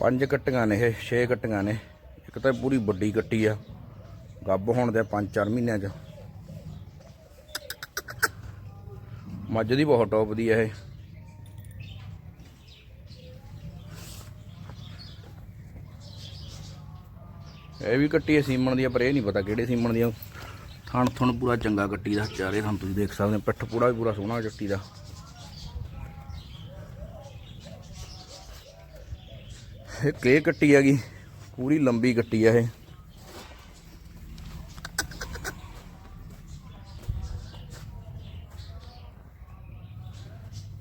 ਪੰਜ ਕੱਟੀਆਂ ਨੇ ਇਹ, ਛੇ ਕੱਟੀਆਂ ਨੇ। ਇੱਕ ਤਾਂ ਪੂਰੀ ਵੱਡੀ ਕੱਟੀ ਆ। ਗੱਬ ਹੋਣ ਦੇ 5-4 ਮਹੀਨਿਆਂ ਚ। ਮੱਝ ਦੀ ਬਹੁਤ ਟੌਪ ਦੀ ਆ ਇਹ। ਇਹ ਵੀ ਕੱਟੀ ਹੈ ਸੀਮਣ ਦੀ, ਪਰ ਇਹ ਨਹੀਂ ਪਤਾ ਕਿਹੜੇ ਸੀਮਣ ਦੀ ਥਣ ਥਣ ਪੂਰਾ ਚੰਗਾ ਕੱਟੀ ਦਾ, ਚਾਰੇ ਥਣ ਤੁਸੀਂ ਦੇਖ ਸਕਦੇ ਹੋ। ਪਿੱਠ ਪੂਰਾ ਵੀ ਪੂਰਾ ਸੋਹਣਾ ਕੱਟੀ ਦਾ। ਇਹ ਕੇ ਕੱਟੀ ਹੈਗੀ। ਪੂਰੀ ਲੰਬੀ ਕੱਟੀ ਆ ਇਹ।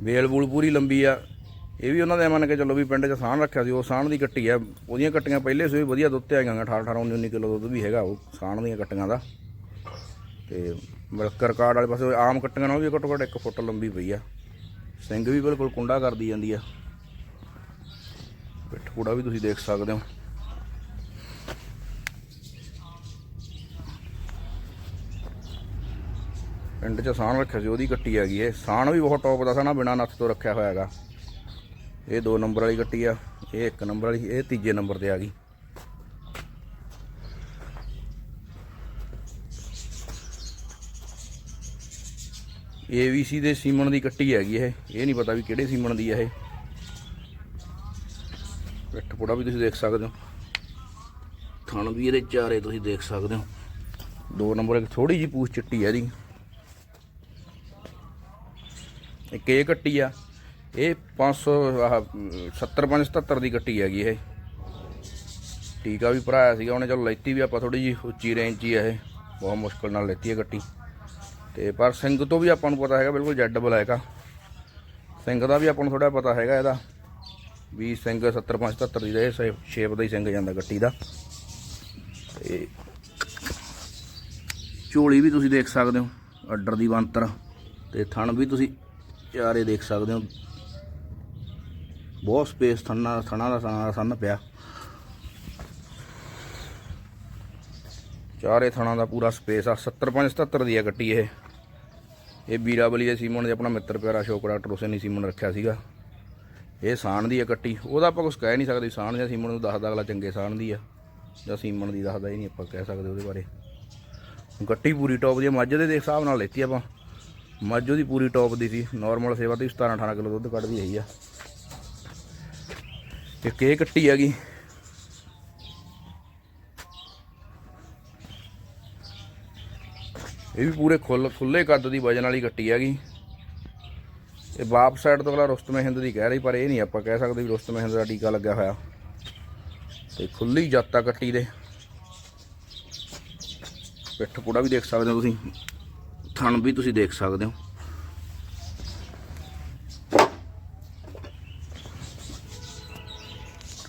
ਵੇਲ ਬੂਲ ਪੂਰੀ ਲੰਬੀ ਆ। ਇਹ ਵੀ ਉਹਨਾਂ ਦੇ ਮੰਨ ਕੇ ਚੱਲੋ ਵੀ ਪਿੰਡ 'ਚ ਸਾਣ ਰੱਖਿਆ ਸੀ, ਉਹ ਸਾਣ ਦੀ ਕੱਟੀ ਆ। ਉਹਦੀਆਂ ਕੱਟੀਆਂ ਪਹਿਲੇ ਸੋਈ ਵਧੀਆ ਦੁੱਧ ਤੇ ਆਈਆਂ 18 18 19 19 ਕਿਲੋ ਦੁੱਧ ਵੀ ਹੈਗਾ ਉਹ ਸਾਣ ਦੀਆਂ ਕੱਟੀਆਂ ਦਾ। ਤੇ ਮਿਲਕ ਕਾਰਡ ਵਾਲੇ ਪਾਸੇ ਆਮ ਕੱਟੀਆਂ ਨਾਲੋਂ ਵੀ ਘੱਟੋ ਘੱਟ 1 ਫੁੱਟ ਲੰਬੀ ਪਈ ਆ। ਸਿੰਘ ਵੀ ਬਿਲਕੁਲ ਕੁੰਡਾ ਕਰਦੀ ਜਾਂਦੀ ਆ। ਕੂੜਾ ਵੀ ਤੁਸੀਂ ਦੇਖ ਸਕਦੇ ਹੋ। ਪਿੰਡ 'ਚ ਸਾਣ ਰੱਖਿਆ ਸੀ, ਉਹਦੀ ਕੱਟੀ ਹੈਗੀ ਇਹ ਸਾਣ ਵੀ ਬਹੁਤ ਟੌਪ ਦਾ ਸਾਣਾ ਬਿਨਾ ਨੱਥ ਤੋਂ ਰੱਖਿਆ ਹੋਇਆ ਹੈਗਾ। ਇਹ 2 ਨੰਬਰ ਵਾਲੀ ਕੱਟੀ ਆ, ਇਹ 1 ਨੰਬਰ ਵਾਲੀ, ਇਹ ਤੀਜੇ ਨੰਬਰ ਤੇ ਆ ਗਈ। ਏਵੀਸੀ ਦੇ ਸੀਮਨ ਦੀ ਕੱਟੀ ਹੈਗੀ ਇਹ। ਇਹ ਨਹੀਂ ਪਤਾ ਵੀ ਕਿਹੜੇ ਸੀਮਣ ਦੀ ਆ ਇਹ। ਪਿੱਠ ਪੁੜਾ ਵੀ ਤੁਸੀਂ ਦੇਖ ਸਕਦੇ ਹੋ। ਥਣ ਵੀ ਇਹਦੇ ਚਾਰੇ ਤੁਸੀਂ ਦੇਖ ਸਕਦੇ ਹੋ। ਦੋ ਨੰਬਰ ਇੱਕ ਥੋੜੀ ਜੀ ਪੂਛ ਚਿੱਟੀ ਆ ਇਹਦੀ। ਇੱਕ ਇਹ ਕੱਟੀ ਆ। ਇਹ 500 ਆਹ 70 577 ਦੀ ਕੱਟੀ ਹੈਗੀ ਇਹ। ਟੀਕਾ ਵੀ ਭਰਾਇਆ ਸੀਗਾ ਉਹਨੇ। ਚਲੋ ਲੈਤੀ ਵੀ ਆਪਾਂ ਥੋੜੀ ਜੀ ਉੱਚੀ ਰੇਂਜ 'ਚ ਹੀ ਆ ਇਹ। ਬਹੁਤ ਮੁਸ਼ਕਲ ਨਾਲ ਲੈਤੀ ਹੈ ਕੱਟੀ। ਤੇ ਪਰ ਸਿੰਘ ਤੋਂ ਵੀ ਆਪਾਂ ਨੂੰ ਪਤਾ ਹੈਗਾ, ਬਿਲਕੁਲ ਜੈਡ ਬਲੈਕ ਆ। ਸਿੰਘ ਦਾ ਵੀ ਆਪਾਂ ਨੂੰ ਥੋੜਾ ਪਤਾ ਹੈਗਾ ਇਹਦਾ। ਵੀ ਸਿੰਘ 70 75 ਦੀ ਦਾ ਇਹ ਸ਼ੇਪ ਦਾ ਹੀ ਸਿੰਘ ਜਾਂਦਾ ਗੱਟੀ ਦਾ। ਤੇ ਝੋਲੀ ਵੀ ਤੁਸੀਂ ਦੇਖ ਸਕਦੇ ਹੋ, ਅੱਡਰ ਦੀ ਬੰਤਰ ਤੇ ਥਣ ਵੀ ਤੁਸੀਂ ਚਾਰੇ ਦੇਖ ਸਕਦੇ ਹੋ। ਬਹੁਤ ਸਪੇਸ ਥਣਾ ਥਣਾ ਦਾ ਥਣਾ ਦਾ ਸੰਨ ਪਿਆ। ਚਾਰੇ ਥਣਾ ਦਾ ਪੂਰਾ ਸਪੇਸ ਆ। 70 75 ਦੀ ਆ ਗੱਟੀ ਇਹ। ਇਹ ਵੀਰਾਬਲੀ ਦੇ ਸੀਮਨ ਦੇ ਆਪਣਾ ਮਿੱਤਰ ਪਿਆਰਾ ਸ਼ੋਕ ਡਾਕਟਰ, ਉਸੇ ਨੇ ਸੀਮਨ ਰੱਖਿਆ ਸੀਗਾ। ਇਹ ਸਾਣ ਦੀ ਆ ਕੱਟੀ। ਉਹਦਾ ਆਪਾਂ ਕੁਝ ਕਹਿ ਨਹੀਂ ਸਕਦੇ ਸਾਣ ਜਾਂ ਸੀਮਣ ਨੂੰ ਦੱਸਦਾ ਅਗਲਾ ਚੰਗੇ ਸਾਣ ਦੀ ਆ ਜਾਂ ਸੀਮਣ ਦੀ ਦੱਸਦਾ ਹੀ ਨਹੀਂ ਆਪਾਂ ਕਹਿ ਸਕਦੇ ਉਹਦੇ ਬਾਰੇ। ਗੱਟੀ ਪੂਰੀ ਟੌਪ ਦੀ ਆ, ਮੱਝ ਦੇ ਹਿਸਾਬ ਨਾਲ ਲੈਤੀ ਆਪਾਂ। ਮੱਝ ਉਹਦੀ ਪੂਰੀ ਟੌਪ ਦੀ ਸੀ ਨਾਰਮਲ ਸੇਵਾ ਤੇ 17 18 ਕਿਲੋ ਦੁੱਧ ਕੱਢਦੀ ਹੈਗੀ ਆ। ਇੱਕ ਇਹ ਕੱਟੀ ਹੈਗੀ। ਇਹ ਵੀ ਪੂਰੇ ਖੁੱਲ ਖੁੱਲੇ ਕੱਦ ਦੀ ਵਜਨ ਵਾਲੀ ਕੱਟੀ ਹੈਗੀ। ਇਹ ਬਾਪ ਸਾਈਡ ਤੋਂ ਅਗਲਾ ਰੁਸਤਮੇ ਹਿੰਦ ਦੀ ਕਹਿ ਰਹੀ, ਪਰ ਇਹ ਨਹੀਂ ਆਪਾਂ ਕਹਿ ਸਕਦੇ ਵੀ ਰੁਸਤਮੇ ਹਿੰਦ ਦਾ ਟੀਕਾ ਲੱਗਿਆ ਹੋਇਆ। ਤੇ ਖੁੱਲੀ ਜਾਤਾ ਕੱਟੀ ਦੇ। ਪਿੱਠ ਪੂੜਾ ਵੀ ਦੇਖ ਸਕਦੇ ਹੋ ਤੁਸੀਂ। ਥਣ ਵੀ ਤੁਸੀਂ ਦੇਖ ਸਕਦੇ ਹੋ।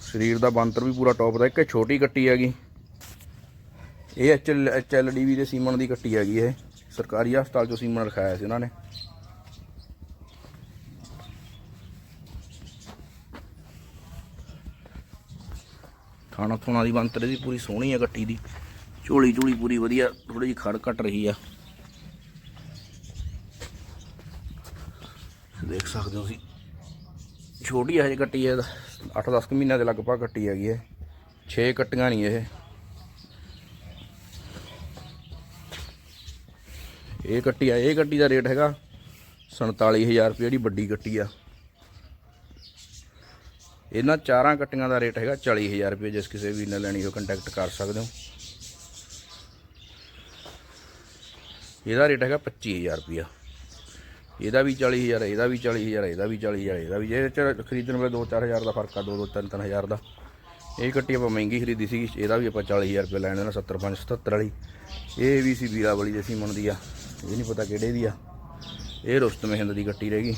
ਸਰੀਰ ਦਾ ਬੰਤਰ ਵੀ ਪੂਰਾ ਟੌਪ ਦਾ। ਇੱਕ ਇਹ ਛੋਟੀ ਕੱਟੀ ਹੈਗੀ। ਇਹ H H L D V ਦੇ ਸੀਮਨ ਦੀ ਕੱਟੀ ਹੈਗੀ ਇਹ। ਸਰਕਾਰੀ ਹਸਪਤਾਲ ਚੋਂ ਸੀਮਨ ਰਖਾਇਆ ਸੀ ਉਹਨਾਂ ਨੇ। ਖਾਣਾ ਖੁਣਾ ਦੀ ਬੰਤਰ ਦੀ ਪੂਰੀ ਸੋਹਣੀ ਆ ਕੱਟੀ ਦੀ। ਝੋਲੀ ਝੋਲੀ ਪੂਰੀ ਵਧੀਆ ਥੋੜੀ ਜਿਹੀ ਖੜ ਘਟ ਰਹੀ ਆ। ਦੇਖ ਸਕਦੇ ਹੋ ਤੁਸੀਂ। ਛੋਟੀ ਹੈ ਹਜੇ ਕੱਟੀ ਹੈ 8-10 ਮਹੀਨਿਆਂ ਦੇ ਲਗਭਗ ਕੱਟੀ ਹੈਗੀ ਹੈ 6 ਕੱਟੀਆਂ ਨਹੀਂ ਇਹ। ਇਹ ਕੱਟੀ ਆ, ਇਹ ਕੱਟੀ ਦਾ ਰੇਟ ਹੈਗਾ 47000 ਰੁਪਏ ਜਿਹੜੀ ਵੱਡੀ ਕੱਟੀ ਆ। ਇਹਨਾਂ ਚਾਰਾਂ ਕੱਟੀਆਂ ਦਾ ਰੇਟ ਹੈਗਾ 40000 ਰੁਪਏ, ਜਿਸ ਕਿਸੇ ਵੀ ਨੇ ਲੈਣੀ ਹੋ ਕੰਟੈਕਟ ਕਰ ਸਕਦੇ ਹੋ। ਇਹਦਾ ਰੇਟ ਹੈਗਾ 25000 ਰੁਪਿਆ ਇਹਦਾ ਵੀ 40000 ਇਹਦਾ ਵੀ 40000 ਇਹਦਾ ਵੀ 40000 ਇਹਦਾ ਵੀ ਜੇ ਚ ਖਰੀਦਣ ਵੇਲੇ 2-4000 ਦਾ ਫ਼ਰਕ ਆ 2-2 3-3000 ਦਾ। ਇਹ ਕੱਟੀ ਆਪਾਂ ਮਹਿੰਗੀ ਖਰੀਦੀ ਸੀ ਇਹਦਾ ਵੀ ਆਪਾਂ 40000 ਰੁਪਏ ਲੈਣ ਦੇਣਾ 75 77 ਵਾਲੀ। ਇਹ ਵੀ ਸੀ ਵੀਰਾਵਲੀ ਦੇ ਸੀਮਨ ਦੀ ਆ, ਇਹ ਨਹੀਂ ਪਤਾ ਕਿਹੜੇ ਦੀ ਆ। ਇਹ ਰੁਸਤ ਮਹਿੰਦ ਦੀ ਕੱਟੀ ਰਹੇਗੀ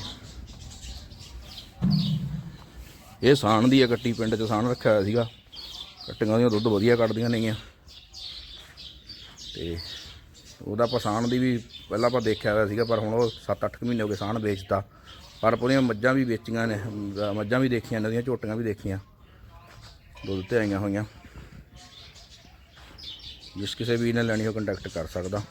ਇਹ ਸਾਣ ਦੀ ਆ, ਕੱਟੀ ਪਿੰਡ 'ਚ ਸਾਣ ਰੱਖਿਆ ਹੋਇਆ ਸੀਗਾ। ਕੱਟੀਆਂ ਦੀਆਂ ਦੁੱਧ ਵਧੀਆ ਕੱਢਦੀਆਂ ਨੇਗੀਆਂ। ਤੇ ਉਹਦਾ ਆਪਾਂ ਸਾਣ ਦੀ ਵੀ ਪਹਿਲਾਂ ਆਪਾਂ ਦੇਖਿਆ ਹੋਇਆ ਸੀਗਾ, ਪਰ ਹੁਣ ਉਹ 7-8 ਮਹੀਨੇ ਹੋ ਗਏ ਸਾਣ ਵੇਚਤਾ। ਪਰ ਉਹਦੀਆਂ ਮੱਝਾਂ ਵੀ ਵੇਚੀਆਂ ਨੇ ਮੱਝਾਂ ਵੀ ਦੇਖੀਆਂ ਇਹਨਾਂ ਦੀਆਂ ਝੋਟੀਆਂ ਵੀ ਦੇਖੀਆਂ। ਦੁੱਧ ਤੇ ਆਈਆਂ ਹੋਈਆਂ। ਜਿਸ ਕਿਸੇ ਵੀ ਨੇ ਲੈਣੀ ਹੋ ਕੰਟੈਕਟ ਕਰ ਸਕਦਾ।